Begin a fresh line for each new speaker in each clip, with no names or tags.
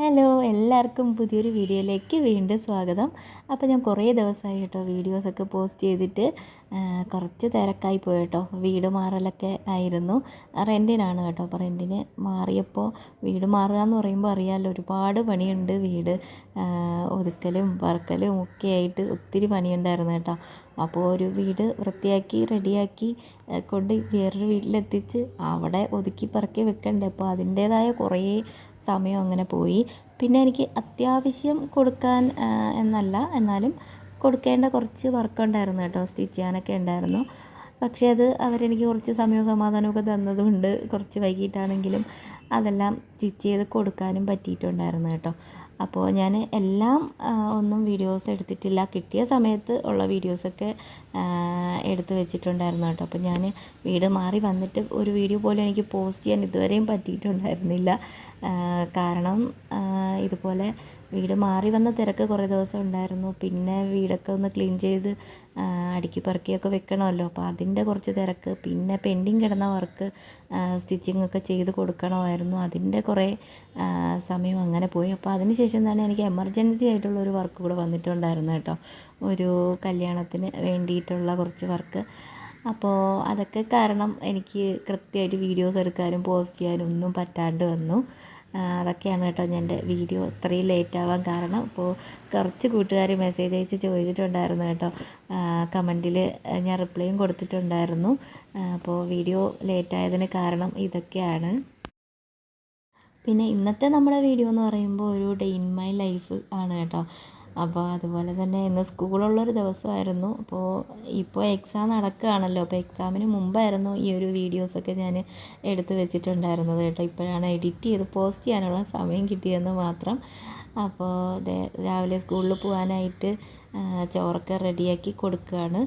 Hello എല്ലാവർക്കും പുതിയൊരു വീഡിയോയിലേക്ക് വീണ്ടും സ്വാഗതം. അപ്പോൾ ഞാൻ കുറേ ദിവസമായി കേട്ടോ വീഡിയോസൊക്കെ പോസ്റ്റ് ചെയ്തിട്ട് കുറച്ച് തിരക്കായി പോയി കേട്ടോ. വീട് മാറലൊക്കെ ആയിരുന്നു. റെന്റിനാണ് കേട്ടോ. അപ്പോൾ റെന്റിന് മാറിയപ്പോൾ വീട് മാറുക എന്ന് പറയുമ്പോൾ അറിയാമല്ലോ ഒരുപാട് പണിയുണ്ട് വീട്. ഒതുക്കലും വറുക്കലും ഒക്കെ ആയിട്ട് ഒത്തിരി പണിയുണ്ടായിരുന്നു കേട്ടോ. അപ്പോൾ ഒരു വീട് വൃത്തിയാക്കി റെഡിയാക്കി കൊണ്ട് വേറൊരു വീട്ടിലെത്തിച്ച് അവിടെ ഒതുക്കി പറക്കി വെക്കണ്ടേ? അപ്പോൾ അതിന്റേതായ കുറേ സമയം അങ്ങനെ പോയി. പിന്നെ എനിക്ക് അത്യാവശ്യം കൊടുക്കാൻ എന്നല്ല എന്നാലും കൊടുക്കേണ്ട കുറച്ച് വർക്ക് ഉണ്ടായിരുന്നു കേട്ടോ സ്റ്റിച്ച് ചെയ്യാനൊക്കെ ഉണ്ടായിരുന്നു. പക്ഷേ അത് അവരെനിക്ക് കുറച്ച് സമയവും സമാധാനമൊക്കെ തന്നതുകൊണ്ട് കുറച്ച് വൈകിട്ടാണെങ്കിലും അതെല്ലാം സ്റ്റിച്ച് ചെയ്ത് കൊടുക്കാനും പറ്റിയിട്ടുണ്ടായിരുന്നു കേട്ടോ. അപ്പോൾ ഞാൻ എല്ലാം ഒന്നും വീഡിയോസ് എടുത്തിട്ടില്ല. കിട്ടിയ സമയത്ത് ഉള്ള വീഡിയോസൊക്കെ എടുത്ത് വെച്ചിട്ടുണ്ടായിരുന്നു കേട്ടോ. അപ്പോൾ ഞാൻ വീട് മാറി വന്നിട്ട് ഒരു വീഡിയോ പോലും എനിക്ക് പോസ്റ്റ് ചെയ്യാൻ ഇതുവരെയും പറ്റിയിട്ടുണ്ടായിരുന്നില്ല. കാരണം ഇതുപോലെ വീട് മാറി വന്ന തിരക്ക് കുറേ ദിവസം ഉണ്ടായിരുന്നു. പിന്നെ വീടൊക്കെ ഒന്ന് ക്ലീൻ ചെയ്ത് അടുക്കി പെറുക്കിയൊക്കെ വെക്കണമല്ലോ. അപ്പോൾ അതിന്റെ കുറച്ച് തിരക്ക്. പിന്നെ പെൻഡിങ് കിടന്ന വർക്ക് സ്റ്റിച്ചിങ് ഒക്കെ ചെയ്ത് കൊടുക്കണമായിരുന്നു. അതിന്റെ കുറേ സമയം അങ്ങനെ പോയി. അപ്പോൾ അതിന് ശേഷം തന്നെ എനിക്ക് എമർജൻസി ആയിട്ടുള്ള ഒരു വർക്ക് കൂടെ വന്നിട്ടുണ്ടായിരുന്നു കേട്ടോ. ഒരു കല്യാണത്തിന് വേണ്ടിയിട്ടുള്ള കുറച്ച് വർക്ക്. അപ്പോൾ അതൊക്കെ കാരണം എനിക്ക് കൃത്യമായിട്ട് വീഡിയോസ് എടുക്കാനും പോസ്റ്റ് ചെയ്യാനും ഒന്നും പറ്റാണ്ട് വന്നു. അതൊക്കെയാണ് കേട്ടോ ഞാൻ എന്റെ വീഡിയോ. ഇത്രയും ലേറ്റ് ആവാൻ കാരണം അപ്പോൾ കുറച്ച് കൂട്ടുകാർ മെസ്സേജ് അയച്ച് ചോദിച്ചിട്ടുണ്ടായിരുന്നു കേട്ടോ. കമന്റിൽ ഞാൻ റിപ്ലൈയും കൊടുത്തിട്ടുണ്ടായിരുന്നു. അപ്പോൾ വീഡിയോ ലേറ്റായതിന് കാരണം ഇതൊക്കെയാണ്. പിന്നെ ഇന്നത്തെ നമ്മുടെ വീഡിയോ എന്ന് പറയുമ്പോൾ ഒരു ഡേ ഇൻ മൈ ലൈഫ് ആണ് കേട്ടോ. അപ്പോൾ അതുപോലെ തന്നെ ഇന്ന് സ്കൂളുള്ളൊരു ദിവസമായിരുന്നു. അപ്പോൾ ഇപ്പോൾ എക്സാം നടക്കുകയാണല്ലോ. അപ്പോൾ എക്സാമിന് മുമ്പായിരുന്നു ഈ ഒരു വീഡിയോസൊക്കെ ഞാൻ എടുത്തു വെച്ചിട്ടുണ്ടായിരുന്നത് കേട്ടോ. ഇപ്പോഴാണ് എഡിറ്റ് ചെയ്ത് പോസ്റ്റ് ചെയ്യാനുള്ള സമയം കിട്ടിയെന്ന് മാത്രം. അപ്പോൾ രാവിലെ സ്കൂളിൽ പോകാനായിട്ട് ചോറൊക്കെ റെഡിയാക്കി കൊടുക്കുകയാണ്.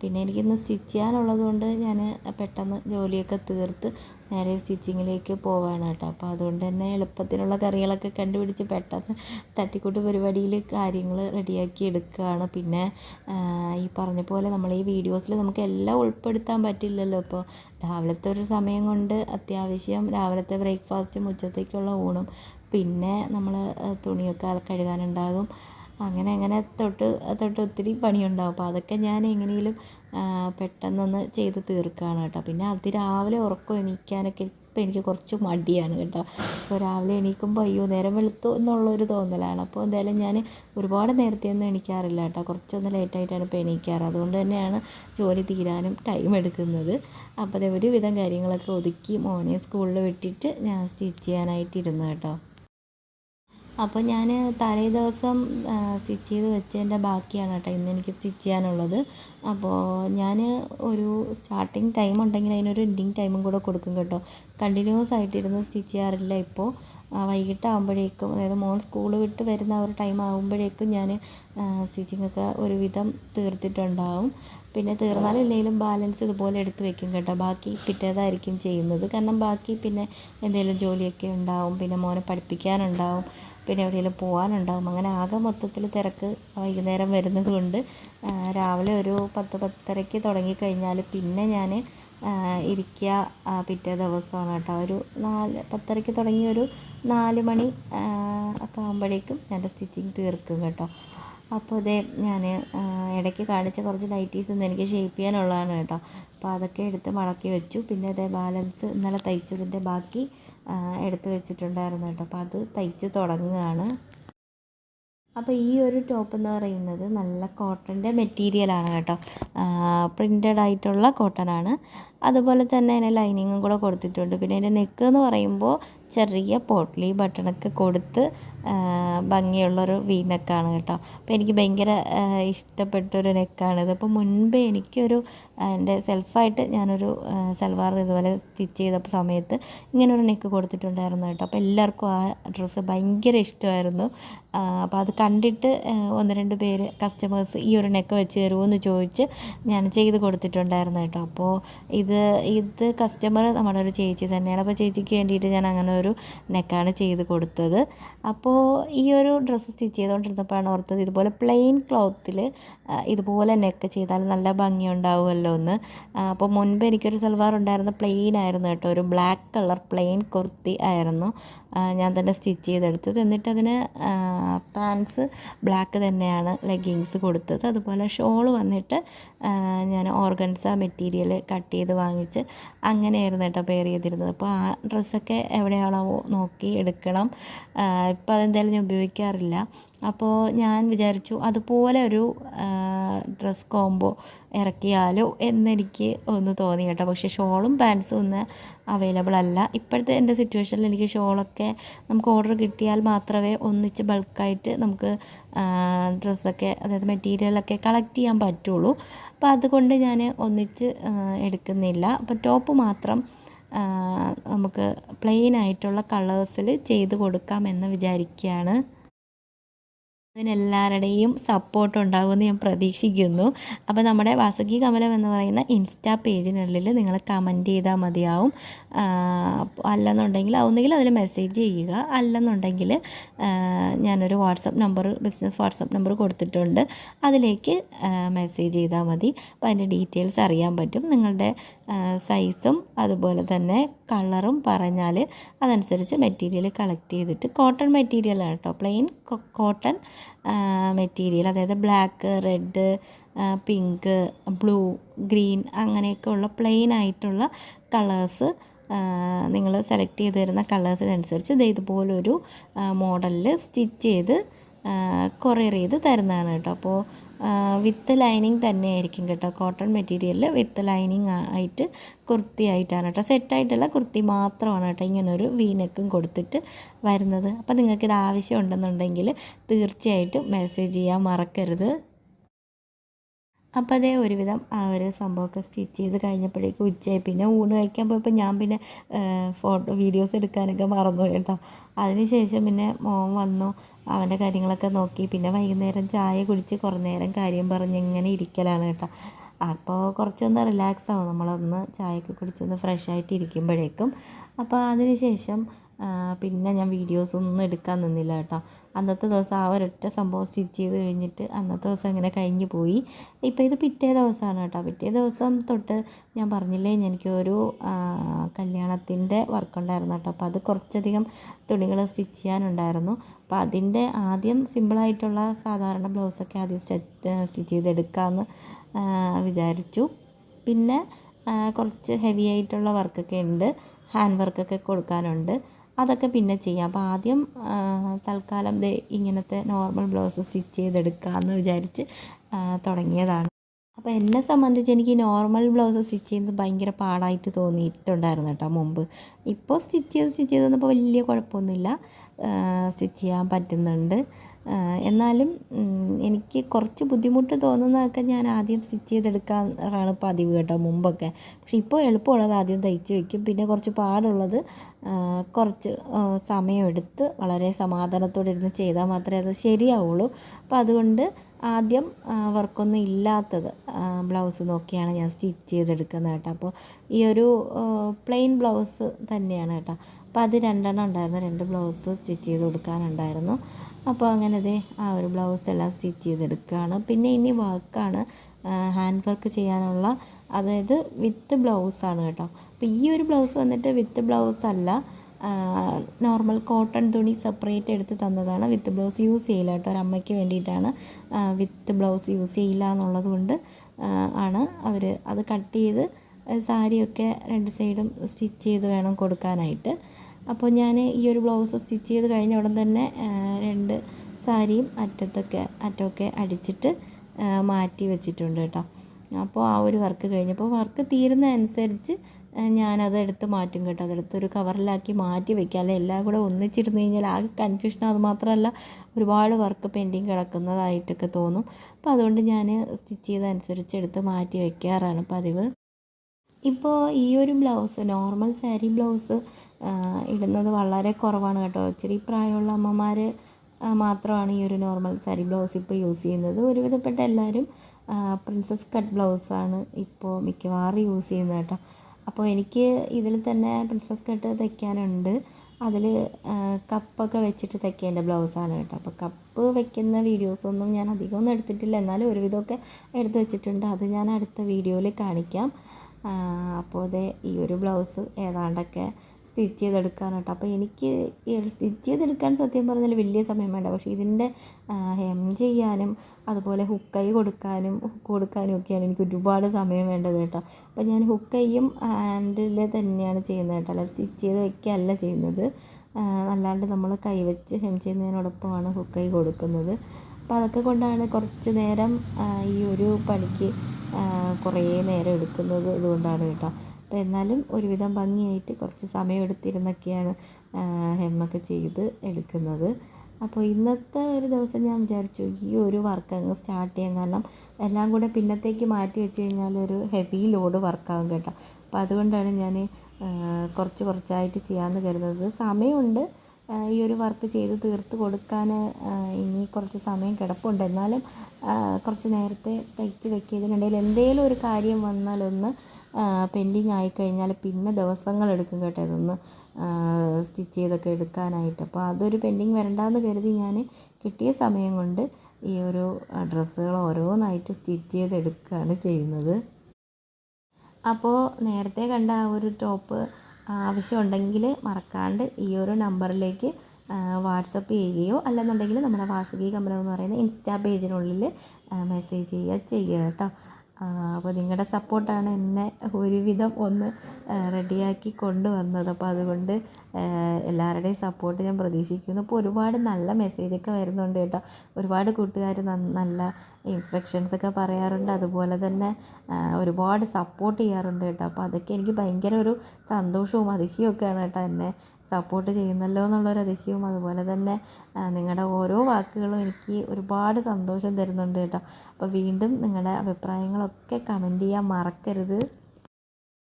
പിന്നെ എനിക്കിന്ന് സ്റ്റിച്ച് ചെയ്യാനുള്ളത് കൊണ്ട് ഞാൻ പെട്ടെന്ന് ജോലിയൊക്കെ തീർത്ത് നേരെ സ്റ്റിച്ചിങ്ങിലേക്ക് പോവാണ് കേട്ടോ. അപ്പോൾ അതുകൊണ്ട് തന്നെ എളുപ്പത്തിനുള്ള കറികളൊക്കെ കണ്ടുപിടിച്ച് പെട്ടെന്ന് തട്ടിക്കൂട്ട് പരിപാടിയിൽ കാര്യങ്ങൾ റെഡിയാക്കി എടുക്കുകയാണ്. പിന്നെ ഈ പറഞ്ഞ പോലെ നമ്മൾ ഈ വീഡിയോസിൽ നമുക്ക് എല്ലാം ഉൾപ്പെടുത്താൻ പറ്റില്ലല്ലോ. ഇപ്പോൾ രാവിലത്തെ ഒരു സമയം കൊണ്ട് അത്യാവശ്യം രാവിലത്തെ ബ്രേക്ക്ഫാസ്റ്റും ഉച്ചത്തേക്കുള്ള ഊണും പിന്നെ നമ്മൾ തുണിയൊക്കെ കഴുകാനുണ്ടാകും. അങ്ങനെ അങ്ങനെ തൊട്ട് തൊട്ട് ഒത്തിരി പണിയുണ്ടാവും. അപ്പോൾ അതൊക്കെ ഞാൻ എങ്ങനെയും പെട്ടെന്നൊന്ന് ചെയ്ത് തീർക്കുകയാണ് കേട്ടോ. പിന്നെ അതിരാവിലെ ഉറക്കം എണീക്കാനൊക്കെ ഇപ്പം എനിക്ക് കുറച്ച് മടിയാണ് കേട്ടോ. അപ്പോൾ രാവിലെ എണീക്കുമ്പോൾ അയ്യോ നേരം വെളുത്തു എന്നുള്ളൊരു തോന്നലാണ്. അപ്പോൾ എന്തായാലും ഞാൻ ഒരുപാട് നേരത്തെയൊന്നും എണീക്കാറില്ല കേട്ടോ. കുറച്ചൊന്ന് ലേറ്റായിട്ടാണ് ഇപ്പോൾ എണീക്കാറ്. അതുകൊണ്ട് തന്നെയാണ് ജോലി തീരാനും ടൈം എടുക്കുന്നത്. അപ്പോൾ അതേ ഒരുവിധം കാര്യങ്ങളൊക്കെ ഒതുക്കി മോനെ സ്കൂളിൽ വിട്ടിട്ട് ഞാൻ സ്റ്റിച്ച് ചെയ്യാനായിട്ടിരുന്നു കേട്ടോ. അപ്പോൾ ഞാൻ തലേ ദിവസം സ്റ്റിച്ച് ചെയ്ത് വെച്ചതിന്റെ ബാക്കിയാണ് കേട്ടോ ഇന്ന് എനിക്ക് സ്റ്റിച്ച് ചെയ്യാനുള്ളത്. അപ്പോൾ ഞാൻ ഒരു സ്റ്റാർട്ടിങ് ടൈം ഉണ്ടെങ്കിൽ അതിനൊരു എൻഡിങ് ടൈമും കൂടെ കൊടുക്കും കേട്ടോ. കണ്ടിന്യൂസ് ആയിട്ടിരുന്ന് സ്റ്റിച്ച് ചെയ്യാറില്ല ഇപ്പോൾ വൈകിട്ടാകുമ്പോഴേക്കും അതായത് മോൻ സ്കൂൾ വിട്ട് വരുന്ന ഒരു ടൈം ആകുമ്പോഴേക്കും ഞാൻ സ്റ്റിച്ചിങ്ങൊക്കെ ഒരുവിധം തീർത്തിട്ടുണ്ടാവും. പിന്നെ തീർന്നാലും ഇല്ലെങ്കിലും ബാലൻസ് ഇതുപോലെ എടുത്ത് വെക്കും കേട്ടോ. ബാക്കി പിറ്റേതായിരിക്കും ചെയ്യുന്നത്. കാരണം ബാക്കി പിന്നെ എന്തെങ്കിലും ജോലിയൊക്കെ ഉണ്ടാവും പിന്നെ മോനെ പഠിപ്പിക്കാനുണ്ടാവും. പിന്നെ എവിടെയെങ്കിലും പോകാനുണ്ടാകും അങ്ങനെ ആകെ മൊത്തത്തിൽ തിരക്ക് വൈകുന്നേരം വരുന്നതുകൊണ്ട് രാവിലെ ഒരു പത്ത് പത്തരയ്ക്ക് തുടങ്ങിക്കഴിഞ്ഞാൽ പിന്നെ ഞാൻ ഇരിക്കുക പിറ്റേ ദിവസമാണ് കേട്ടോ. ഒരു നാല് പത്തരയ്ക്ക് തുടങ്ങി ഒരു നാല് മണി ഒക്കെ ആകുമ്പോഴേക്കും ഞാൻ സ്റ്റിച്ചിങ് തീർക്കും കേട്ടോ. അപ്പോൾ അതേ ഞാൻ ഇടയ്ക്ക് കാണിച്ച കുറച്ച് നൈറ്റീസ് ഒന്ന് എനിക്ക് ഷേപ്പ് ചെയ്യാനുള്ളതാണ് കേട്ടോ. അപ്പോൾ അതൊക്കെ എടുത്ത് മടക്കി വെച്ചു. പിന്നെ അതേ ബാലൻസ് ഇന്നലെ തയ്ച്ചതിന്റെ ബാക്കി എടുത്ത് വെച്ചിട്ടുണ്ടായിരുന്നു കേട്ടോ. അപ്പോൾ അത് തയ്ച്ച് തുടങ്ങുകയാണ്. അപ്പോൾ ഈ ഒരു ടോപ്പ് എന്ന് പറയുന്നത് നല്ല കോട്ടന്റെ മെറ്റീരിയലാണ് കേട്ടോ. പ്രിന്റഡ് ആയിട്ടുള്ള കോട്ടൺ ആണ് അതുപോലെ തന്നെ അതിന് ലൈനിങ്ങും കൂടെ കൊടുത്തിട്ടുണ്ട്. പിന്നെ അതിന്റെ നെക്ക് എന്ന് പറയുമ്പോൾ ചെറിയ പോട്ട്ലി ബട്ടണൊക്കെ കൊടുത്ത് ഭംഗിയുള്ളൊരു വി നെക്കാണ് കേട്ടോ. അപ്പോൾ എനിക്ക് ഭയങ്കര ഇഷ്ടപ്പെട്ടൊരു നെക്കാണിത് അപ്പോൾ മുൻപേ എനിക്കൊരു എന്റെ സെൽഫായിട്ട് ഞാനൊരു സൽവാർ ഇതുപോലെ സ്റ്റിച്ച് ചെയ്ത സമയത്ത് ഇങ്ങനൊരു നെക്ക് കൊടുത്തിട്ടുണ്ടായിരുന്നു കേട്ടോ. അപ്പോൾ എല്ലാവർക്കും ആ ഡ്രസ്സ് ഭയങ്കര ഇഷ്ടമായിരുന്നു. അപ്പോൾ അത് കണ്ടിട്ട് ഒന്ന് രണ്ട് പേര് കസ്റ്റമേഴ്സ് ഈ ഒരു നെക്ക് വെച്ച് തരുമോ എന്ന് ചോദിച്ച് ഞാൻ ചെയ്ത് കൊടുത്തിട്ടുണ്ടായിരുന്നു കേട്ടോ. അപ്പോൾ ഇത് ഇത് കസ്റ്റമർ നമ്മുടെ ഒരു ചേച്ചി തന്നെയാണ്. അപ്പോൾ ചേച്ചിക്ക് വേണ്ടിയിട്ട് ഞാൻ അങ്ങനെ ഒരു നെക്കാണ് ചെയ്ത് കൊടുത്തത്. അപ്പോൾ ഈ ഒരു ഡ്രസ്സ് സ്റ്റിച്ച് ചെയ്തുകൊണ്ടിരുന്നപ്പോഴാണ് ഓർത്തത് ഇതുപോലെ പ്ലെയിൻ ക്ലോത്തിൽ ഇതുപോലെ നെക്ക് ചെയ്താൽ നല്ല ഭംഗി ഉണ്ടാവുമല്ലോ എന്ന് അപ്പോൾ മുൻപ് എനിക്കൊരു സൽവാർ ഉണ്ടായിരുന്ന പ്ലെയിൻ ആയിരുന്നു കേട്ടോ. ഒരു ബ്ലാക്ക് കളർ പ്ലെയിൻ കുർത്തി ആയിരുന്നു ഞാൻ തന്നെ സ്റ്റിച്ച് ചെയ്തെടുത്തത്. എന്നിട്ട് അതിന് പാൻസ് ബ്ലാക്ക് തന്നെയാണ് ലെഗിങ്സ് കൊടുത്തത്. അതുപോലെ ഷോൾ വന്നിട്ട് ഞാൻ ഓർഗൻസ മെറ്റീരിയൽ കട്ട് ചെയ്ത് വാങ്ങിച്ച് അങ്ങനെയായിരുന്നു കേട്ടോ പെയർ ചെയ്തിരുന്നത്. അപ്പോൾ ആ ഡ്രസ്സൊക്കെ എവിടെയാണോ നോക്കി എടുക്കണം. ഇപ്പോൾ അതെന്തായാലും ഞാൻ ഉപയോഗിക്കാറില്ല. അപ്പോൾ ഞാൻ വിചാരിച്ചു അതുപോലെ ഒരു ഡ്രസ് കോംബോ ഇറക്കിയാലോ എന്നെനിക്ക് ഒന്ന് തോന്നി കേട്ടോ. പക്ഷേ ഷോളും പാൻസും ഒന്ന് അവൈലബിൾ അല്ല. ഇപ്പോഴത്തെ എന്റെ സിറ്റുവേഷനിൽ എനിക്ക് ഷോളൊക്കെ നമുക്ക് ഓർഡർ കിട്ടിയാൽ മാത്രമേ ഒന്നിച്ച് ബൾക്കായിട്ട് നമുക്ക് ഡ്രസ്സൊക്കെ അതായത് മെറ്റീരിയലൊക്കെ കളക്ട് ചെയ്യാൻ പറ്റുള്ളൂ. അപ്പോൾ അതുകൊണ്ട് ഞാൻ ഒന്നിച്ച് എടുക്കുന്നില്ല. അപ്പോൾ ടോപ്പ് മാത്രം നമുക്ക് പ്ലെയിനായിട്ടുള്ള കളേഴ്സിൽ ചെയ്ത് കൊടുക്കാമെന്ന് വിചാരിക്കുകയാണ് അതിനെല്ലാവരുടെയും സപ്പോർട്ട് ഉണ്ടാകുമെന്ന് ഞാൻ പ്രതീക്ഷിക്കുന്നു. അപ്പോൾ നമ്മുടെ വാസുകി കമലം എന്ന് പറയുന്ന ഇൻസ്റ്റാ പേജിനുള്ളിൽ നിങ്ങൾ കമന്റ് ചെയ്താൽ മതിയാവും. അല്ലെന്നുണ്ടെങ്കിൽ ഒന്നുകിൽ അതിൽ മെസ്സേജ് ചെയ്യുക. അല്ലെന്നുണ്ടെങ്കിൽ ഞാനൊരു WhatsApp number business WhatsApp number കൊടുത്തിട്ടുണ്ട്. അതിലേക്ക് മെസ്സേജ് ചെയ്താൽ മതി. അപ്പോൾ അതിന്റെ ഡീറ്റെയിൽസ് അറിയാൻ പറ്റും. നിങ്ങളുടെ സൈസും അതുപോലെ തന്നെ കളറും പറഞ്ഞാൽ അതനുസരിച്ച് മെറ്റീരിയൽ കളക്ട് ചെയ്തിട്ട് കോട്ടൺ മെറ്റീരിയലാണ് കേട്ടോ. പ്ലെയിൻ കോട്ടൺ മെറ്റീരിയൽ അതായത് black red pink blue green അങ്ങനെയൊക്കെയുള്ള പ്ലെയിൻ ആയിട്ടുള്ള കളേഴ്സ് നിങ്ങൾ സെലക്ട് ചെയ്ത് തരുന്ന കളേഴ്സിനനുസരിച്ച് ഇത് ഇതുപോലൊരു മോഡലിൽ സ്റ്റിച്ച് ചെയ്ത് കൊറിയർ ചെയ്ത് തരുന്നതാണ് കേട്ടോ. അപ്പോൾ വിത്ത് ലൈനിങ് തന്നെ ആയിരിക്കും കേട്ടോ. കോട്ടൺ മെറ്റീരിയലിൽ വിത്ത് ലൈനിങ് ആയിട്ട് കുർത്തി ആയിട്ടാണ് കേട്ടോ സെറ്റായിട്ടുള്ള കുർത്തി മാത്രമാണ് കേട്ടോ ഇങ്ങനൊരു വീനക്കും കൊടുത്തിട്ട് വരുന്നത്. അപ്പോൾ നിങ്ങൾക്കിത് ആവശ്യം ആവശ്യമുണ്ടെന്നുണ്ടെങ്കിൽ തീർച്ചയായിട്ടും മെസ്സേജ് ചെയ്യാൻ മറക്കരുത്. അപ്പോൾ അതേ ഒരുവിധം ആ ഒരു സംഭവമൊക്കെ സ്റ്റിച്ച് ചെയ്ത് കഴിഞ്ഞപ്പോഴേക്കും ഉച്ചയായി. പിന്നെ ഊണ് കഴിക്കാൻ പോയപ്പോൾ ഞാൻ പിന്നെ ഫോട്ടോ വീഡിയോസ് എടുക്കാനൊക്കെ മറന്നു കേട്ടോ. അതിനുശേഷം പിന്നെ മോൻ വന്നു അവന്റെ കാര്യങ്ങളൊക്കെ നോക്കി. പിന്നെ വൈകുന്നേരം ചായ കുടിച്ച് കുറേ നേരം കാര്യം പറഞ്ഞ് ഇങ്ങനെ ഇരിക്കലാണ് കേട്ടോ. അപ്പോൾ കുറച്ചൊന്ന് റിലാക്സ് ആവും. നമ്മളൊന്ന് ചായയൊക്കെ കുടിച്ചൊന്ന് ഫ്രഷ് ആയിട്ട് ഇരിക്കുമ്പോഴേക്കും. അപ്പോൾ അതിന് ശേഷം പിന്നെ ഞാൻ വീഡിയോസൊന്നും എടുക്കാൻ നിന്നില്ല കേട്ടോ. അന്നത്തെ ദിവസം ആ ഒരൊറ്റ സംഭവം സ്റ്റിച്ച് ചെയ്ത് കഴിഞ്ഞിട്ട് അന്നത്തെ ദിവസം അങ്ങനെ കഴിഞ്ഞു പോയി. ഇപ്പോൾ ഇത് പിറ്റേ ദിവസമാണ് കേട്ടോ. പിറ്റേ ദിവസം തൊട്ട് ഞാൻ പറഞ്ഞില്ലേ എനിക്കൊരു കല്യാണത്തിന്റെ വർക്കുണ്ടായിരുന്നു കേട്ടോ. അപ്പോൾ അത് കുറച്ചധികം തുണികൾ സ്റ്റിച്ച് ചെയ്യാനുണ്ടായിരുന്നു. അപ്പോൾ അതിന്റെ ആദ്യം സിമ്പിളായിട്ടുള്ള സാധാരണ ബ്ലൗസൊക്കെ ആദ്യം സ്റ്റിച്ച് ചെയ്തെടുക്കാമെന്ന് വിചാരിച്ചു. പിന്നെ കുറച്ച് ഹെവി ആയിട്ടുള്ള വർക്കൊക്കെ ഉണ്ട്. ഹാൻഡ് വർക്കൊക്കെ കൊടുക്കാനുണ്ട്. അതൊക്കെ പിന്നെ ചെയ്യാം. അപ്പോൾ ആദ്യം തൽക്കാലം ദേ ഇങ്ങനത്തെ നോർമൽ ബ്ലൗസ് സ്റ്റിച്ച് ചെയ്തെടുക്കാമെന്ന് വിചാരിച്ച് തുടങ്ങിയതാണ്. അപ്പോൾ എന്നെ സംബന്ധിച്ച് എനിക്ക് നോർമൽ ബ്ലൗസ് സ്റ്റിച്ച് ചെയ്യുന്നത് ഭയങ്കര പാടായിട്ട് തോന്നിയിട്ടുണ്ടായിരുന്നു കേട്ടോ മുമ്പ്. ഇപ്പോൾ സ്റ്റിച്ച് ചെയ്ത് സ്റ്റിച്ച് ചെയ്തപ്പോൾ വലിയ കുഴപ്പമൊന്നുമില്ല. സ്റ്റിച്ച് ചെയ്യാൻ പറ്റുന്നുണ്ട്. എന്നാലും എനിക്ക് കുറച്ച് ബുദ്ധിമുട്ട് തോന്നുന്നതൊക്കെ ഞാൻ ആദ്യം സ്റ്റിച്ച് ചെയ്തെടുക്കാറാണ് പതിവ് കേട്ടോ മുമ്പൊക്കെ. പക്ഷെ ഇപ്പോൾ എളുപ്പമുള്ളത് ആദ്യം തയ്ച്ച് വയ്ക്കും പിന്നെ കുറച്ച് പാടുള്ളത് കുറച്ച് സമയമെടുത്ത് വളരെ സമാധാനത്തോടെ ഇരുന്ന് ചെയ്താൽ മാത്രമേ അത് ശരിയാവുള്ളൂ. അപ്പോൾ അതുകൊണ്ട് ആദ്യം വർക്കൊന്നും ഇല്ലാത്തത് ബ്ലൗസ് നോക്കിയാണ് ഞാൻ സ്റ്റിച്ച് ചെയ്തെടുക്കുന്നത് കേട്ടോ. അപ്പോൾ ഈ ഒരു പ്ലെയിൻ ബ്ലൗസ് തന്നെയാണ് കേട്ടോ. അപ്പോൾ അത് രണ്ടെണ്ണം ഉണ്ടായിരുന്നു. രണ്ട് ബ്ലൗസ് സ്റ്റിച്ച് ചെയ്ത് കൊടുക്കാനുണ്ടായിരുന്നു. അപ്പോൾ അങ്ങനെ ദേ ആ ഒരു ബ്ലൗസ് എല്ലാം സ്റ്റിച്ച് ചെയ്തെടുക്കുകയാണ്. പിന്നെ ഇനി വർക്കാണ് ഹാൻഡ് വർക്ക് ചെയ്യാനുള്ള അതായത് വിത്ത് ബ്ലൗസാണ് കേട്ടോ. അപ്പോൾ ഈ ഒരു ബ്ലൗസ് വന്നിട്ട് വിത്ത് ബ്ലൗസ് അല്ല നോർമൽ കോട്ടൺ തുണി സെപ്പറേറ്റ് എടുത്ത് തന്നതാണ് വിത്ത് ബ്ലൗസ് യൂസ് ചെയ്യില്ല കേട്ടോ. ഒരമ്മയ്ക്ക് വേണ്ടിയിട്ടാണ് വിത്ത് ബ്ലൗസ് യൂസ് ചെയ്യില്ല എന്നുള്ളത് കൊണ്ട് ആണ് അവർ അത് കട്ട് ചെയ്ത് സാരിയൊക്കെ രണ്ട് സൈഡും സ്റ്റിച്ച് ചെയ്ത് വേണം കൊടുക്കാനായിട്ട്. അപ്പോൾ ഞാൻ ഈ ഒരു ബ്ലൗസ് സ്റ്റിച്ച് ചെയ്ത് കഴിഞ്ഞ ഉടൻ തന്നെ രണ്ട് സാരിയും അറ്റത്തൊക്കെ അറ്റമൊക്കെ അടിച്ചിട്ട് മാറ്റി വെച്ചിട്ടുണ്ട് കേട്ടോ. അപ്പോൾ ആ ഒരു വർക്ക് കഴിഞ്ഞപ്പോൾ വർക്ക് തീരുന്ന അനുസരിച്ച് ഞാനത് എടുത്ത് മാറ്റും കേട്ടോ. അതെടുത്ത് ഒരു കവറിലാക്കി മാറ്റി വയ്ക്കുക അല്ലെ? എല്ലാം കൂടെ ഒന്നിച്ചിരുന്ന് കഴിഞ്ഞാൽ ആകെ കൺഫ്യൂഷൻ അതുമാത്രമല്ല ഒരുപാട് വർക്ക് പെൻഡിങ് കിടക്കുന്നതായിട്ടൊക്കെ തോന്നും. അപ്പോൾ അതുകൊണ്ട് ഞാൻ സ്റ്റിച്ച് ചെയ്തനുസരിച്ച് എടുത്ത് മാറ്റി വയ്ക്കാറാണ് പതിവ്. ഇപ്പോൾ ഈ ഒരു ബ്ലൗസ് നോർമൽ സാരി ബ്ലൗസ് ഇടുന്നത് വളരെ കുറവാണ് കേട്ടോ. ഇച്ചിരി പ്രായമുള്ള അമ്മമാർ മാത്രമാണ് ഈ ഒരു നോർമൽ സാരി ബ്ലൗസ് ഇപ്പോൾ യൂസ് ചെയ്യുന്നത്. ഒരുവിധപ്പെട്ട എല്ലാവരും പ്രിൻസസ് കട്ട് ബ്ലൗസാണ് ഇപ്പോൾ മിക്കവാറും യൂസ് ചെയ്യുന്നത് കേട്ടോ. അപ്പോൾ എനിക്ക് ഇതിൽ തന്നെ പ്രിൻസസ് കട്ട് തയ്ക്കാനുണ്ട്. അതിൽ കപ്പൊക്കെ വെച്ചിട്ട് തയ്ക്കേണ്ട ബ്ലൗസാണ് കേട്ടോ. അപ്പോൾ കപ്പ് വെക്കുന്ന വീഡിയോസൊന്നും ഞാൻ അധികമൊന്നും എടുത്തിട്ടില്ല. എന്നാലും ഒരുവിധമൊക്കെ എടുത്ത് വെച്ചിട്ടുണ്ട്. അത് ഞാൻ അടുത്ത വീഡിയോയിൽ കാണിക്കാം. അപ്പോൾ ഇത് ഈ ഒരു ബ്ലൗസ് ഏതാണ്ടൊക്കെ സ്റ്റിച്ച് ചെയ്തെടുക്കാൻ കേട്ടോ. അപ്പോൾ എനിക്ക് സ്റ്റിച്ച് ചെയ്തെടുക്കാൻ സത്യം പറഞ്ഞാൽ വലിയ സമയം വേണ്ട. പക്ഷേ ഇതിന്റെ ഹെം ചെയ്യാനും അതുപോലെ ഹുക്കൈ കൊടുക്കാനും ഹുക്ക് കൊടുക്കാനും ഒക്കെയാണ് എനിക്ക് ഒരുപാട് സമയം വേണ്ടത് കേട്ടോ. അപ്പോൾ ഞാൻ ഹുക്കൈയും ഹാൻഡിൽ തന്നെയാണ് ചെയ്യുന്നത് കേട്ടോ. അല്ലാതെ സ്റ്റിച്ച് ചെയ്ത് വയ്ക്കുകയല്ല ചെയ്യുന്നത്. അല്ലാണ്ട് നമ്മൾ കൈവച്ച് ഹെം ചെയ്യുന്നതിനോടൊപ്പമാണ് ഹുക്കൈ കൊടുക്കുന്നത്. അപ്പോൾ അതൊക്കെ കൊണ്ടാണ് കുറച്ച് നേരം ഈ ഒരു പണിക്ക് കുറേ നേരം എടുക്കുന്നത് ഇതുകൊണ്ടാണ് കേട്ടോ. അപ്പോൾ എന്നാലും ഒരുവിധം ഭംഗിയായിട്ട് കുറച്ച് സമയം എടുത്തിരുന്നൊക്കെയാണ് ഹെമ്മൊക്കെ ചെയ്ത് എടുക്കുന്നത്. അപ്പോൾ ഇന്നത്തെ ഒരു ദിവസം ഞാൻ വിചാരിച്ചു ഈ ഒരു വർക്ക് അങ്ങ് സ്റ്റാർട്ട് ചെയ്യാൻ കാരണം എല്ലാം കൂടെ പിന്നത്തേക്ക് മാറ്റി വെച്ച് കഴിഞ്ഞാൽ ഒരു ഹെവി ലോഡ് വർക്കാവും കേട്ടോ. അപ്പോൾ അതുകൊണ്ടാണ് ഞാൻ കുറച്ച് കുറച്ചായിട്ട് ചെയ്യാമെന്ന് കരുതുന്നത്. സമയമുണ്ട് ഈ ഒരു വർക്ക് ചെയ്ത് തീർത്ത് കൊടുക്കാൻ ഇനി കുറച്ച് സമയം കിടപ്പുണ്ട്. എന്നാലും കുറച്ച് നേരത്തെ തയ്ച്ച് വെക്കിയതിനിടയിൽ എന്തെങ്കിലും ഒരു കാര്യം വന്നാലൊന്ന് പെൻഡിങ് ആയിക്കഴിഞ്ഞാൽ പിന്നെ ദിവസങ്ങൾ എടുക്കും കേട്ടോ ഇതൊന്ന് സ്റ്റിച്ച് ചെയ്തൊക്കെ എടുക്കാനായിട്ട്. അപ്പോൾ അതൊരു പെൻഡിങ് വരണ്ടാന്ന് കരുതി ഞാൻ കിട്ടിയ സമയം കൊണ്ട് ഈ ഒരു ഡ്രസ്സുകൾ ഓരോന്നായിട്ട് സ്റ്റിച്ച് ചെയ്തെടുക്കുകയാണ് ചെയ്യുന്നത്. അപ്പോൾ നേരത്തെ കണ്ട ആ ഒരു ടോപ്പ് ആവശ്യമുണ്ടെങ്കിൽ മറക്കാണ്ട് ഈ ഒരു നമ്പറിലേക്ക് വാട്സപ്പ് ചെയ്യുകയോ അല്ലെന്നുണ്ടെങ്കിൽ നമ്മുടെ വാസുകി കമ്പനം എന്ന് പറയുന്ന ഇൻസ്റ്റാ പേജിനുള്ളിൽ മെസ്സേജ് ചെയ്യുക ചെയ്യുക കേട്ടോ. അപ്പോൾ നിങ്ങളുടെ സപ്പോർട്ടാണ് എന്നെ ഒരുവിധം ഒന്ന് റെഡിയാക്കി കൊണ്ടുവന്നത്. അപ്പോൾ അതുകൊണ്ട് എല്ലാവരുടെയും സപ്പോർട്ട് ഞാൻ പ്രതീക്ഷിക്കുന്നു. അപ്പോൾ ഒരുപാട് നല്ല മെസ്സേജൊക്കെ വരുന്നുണ്ട് കേട്ടോ. ഒരുപാട് കൂട്ടുകാർ നല്ല ഇൻസ്ട്രക്ഷൻസൊക്കെ പറയാറുണ്ട്. അതുപോലെ തന്നെ ഒരുപാട് സപ്പോർട്ട് ചെയ്യാറുണ്ട് കേട്ടോ. അപ്പോൾ അതൊക്കെ എനിക്ക് ഭയങ്കര ഒരു സന്തോഷവും അതിശയമൊക്കെയാണ് കേട്ടോ എന്നെ സപ്പോർട്ട് ചെയ്യുന്നല്ലോ എന്നുള്ളൊരു അതിശയവും അതുപോലെ തന്നെ നിങ്ങളുടെ ഓരോ വാക്കുകളും എനിക്ക് ഒരുപാട് സന്തോഷം തരുന്നുണ്ട് കേട്ടോ. അപ്പോൾ വീണ്ടും നിങ്ങളുടെ അഭിപ്രായങ്ങളൊക്കെ കമന്റ് ചെയ്യാൻ മറക്കരുത്.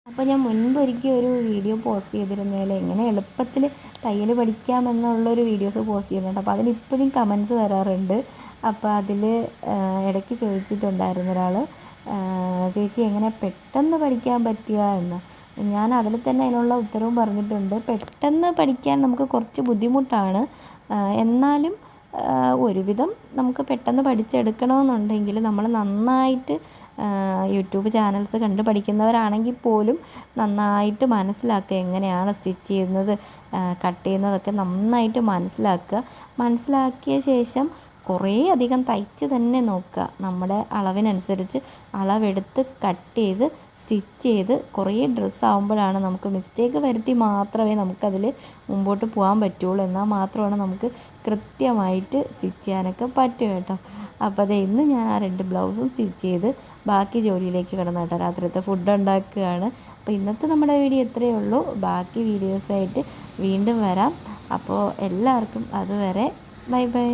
അപ്പോൾ ഞാൻ മുൻപ് ഒരിക്കൽ ഒരു വീഡിയോ പോസ്റ്റ് ചെയ്തിരുന്നതിൽ എങ്ങനെ എളുപ്പത്തിൽ തയ്യൽ പഠിക്കാമെന്നുള്ളൊരു വീഡിയോസ് പോസ്റ്റ് ചെയ്യുന്നുണ്ട് അപ്പോൾ അതിലിപ്പോഴും കമൻസ് വരാറുണ്ട്. അപ്പോൾ അതിൽ ഇടയ്ക്ക് ചോദിച്ചിട്ടുണ്ടായിരുന്നു ഒരാൾ ചേച്ചി എങ്ങനെ പെട്ടെന്ന് പഠിക്കാൻ പറ്റുക എന്ന്. ഞാൻ അതിൽ തന്നെ അതിനുള്ള ഉത്തരവും പറഞ്ഞിട്ടുണ്ട്. പെട്ടെന്ന് പഠിക്കാൻ നമുക്ക് കുറച്ച് ബുദ്ധിമുട്ടാണ്. എന്നാലും ഒരുവിധം നമുക്ക് പെട്ടെന്ന് പഠിച്ചെടുക്കണമെന്നുണ്ടെങ്കിൽ നമ്മൾ നന്നായിട്ട് യൂട്യൂബ് ചാനൽസ് കണ്ട് പഠിക്കുന്നവരാണെങ്കിൽ പോലും നന്നായിട്ട് മനസ്സിലാക്കുക എങ്ങനെയാണ് സ്റ്റിച്ച് ചെയ്യുന്നത് കട്ട് ചെയ്യുന്നതൊക്കെ നന്നായിട്ട് മനസ്സിലാക്കുക. മനസ്സിലാക്കിയ ശേഷം കുറേ അധികം തയ്ച്ച് തന്നെ നോക്കുക. നമ്മുടെ അളവിനനുസരിച്ച് അളവെടുത്ത് കട്ട് ചെയ്ത് സ്റ്റിച്ച് ചെയ്ത് കുറേ ഡ്രസ്സ് ആകുമ്പോഴാണ് നമുക്ക് മിസ്റ്റേക്ക് വരുത്തി മാത്രമേ നമുക്കതിൽ മുമ്പോട്ട് പോകാൻ പറ്റുള്ളൂ. എന്നാൽ മാത്രമാണ് നമുക്ക് കൃത്യമായിട്ട് സ്റ്റിച്ച് ചെയ്യാനൊക്കെ പറ്റും കേട്ടോ. അപ്പോൾ അതെ ഇന്ന് ഞാൻ ആ രണ്ട് ബ്ലൗസും സ്റ്റിച്ച് ചെയ്ത് ബാക്കി ജോലിയിലേക്ക് കിടന്നു കേട്ടോ. രാത്രിയത്തെ ഫുഡ് ഉണ്ടാക്കുകയാണ്. അപ്പോൾ ഇന്നത്തെ നമ്മുടെ വീഡിയോ ഇത്രയേ ഉള്ളൂ. ബാക്കി വീഡിയോസായിട്ട് വീണ്ടും വരാം. അപ്പോൾ എല്ലാവർക്കും അതുവരെ ബൈ ബൈ.